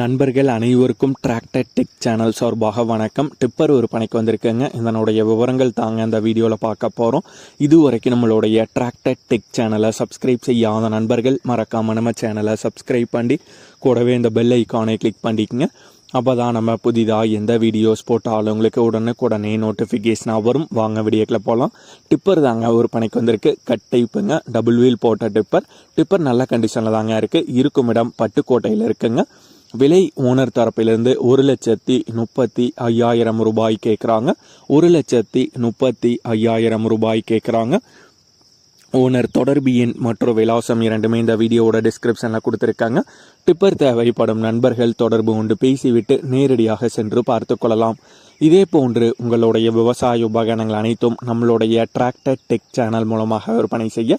நண்பர்கள் அனைவருக்கும் tractor tech channel சார்பாக வணக்கம். டிப்பர் ஒரு பணிக்கு வந்திருக்கேங்க. இதனுடைய விவரங்கள் தாங்க இந்த வீடியோவில் பார்க்க போகிறோம் இது வரைக்கும் நம்மளுடைய டிராக்டர் டெக் சேனலை சப்ஸ்கிரைப் செய்யாத நண்பர்கள் மறக்காமல் நம்ம சேனலை சப்ஸ்கிரைப் பண்ணி கூடவே இந்த பெல் ஐக்கானை கிளிக் பண்ணிக்கங்க. அப்போ தான் நம்ம புதிதாக எந்த வீடியோஸ் போட்டாலும் உங்களுக்கு உடனுக்குடனே நோட்டிஃபிகேஷனாக வரும். வாங்க வீடியோக்கில் போகலாம் டிப்பர் தாங்க ஒரு பணிக்கு வந்திருக்கு. கட் டைப்புங்க டபுள் வீல் போட்ட டிப்பர் டிப்பர் நல்ல கண்டிஷனில் தாங்க இருக்குது இருக்கும் இடம் பட்டுக்கோட்டையில் இருக்குங்க. விலை ஓனர் தரப்பிலிருந்து ஒரு லட்சத்தி முப்பத்தி ஐயாயிரம் ரூபாய் கேட்குறாங்க. ஒரு லட்சத்தி முப்பத்தி ஐயாயிரம் ரூபாய் கேட்குறாங்க. ஓனர் தொடர்பு எண் மற்றும் விலாசம் இரண்டுமே இந்த வீடியோவோட டிஸ்கிரிப்ஷனில் கொடுத்துருக்காங்க. டிப்பர் தேவைப்படும் நண்பர்கள் தொடர்பு கொண்டு பேசிவிட்டு நேரடியாக சென்று பார்த்து கொள்ளலாம். இதே போன்று உங்களுடைய விவசாய உபகரணங்கள் அனைத்தும் நம்மளுடைய டிராக்டர் டெக் சேனல் மூலமாக விற்பனை செய்ய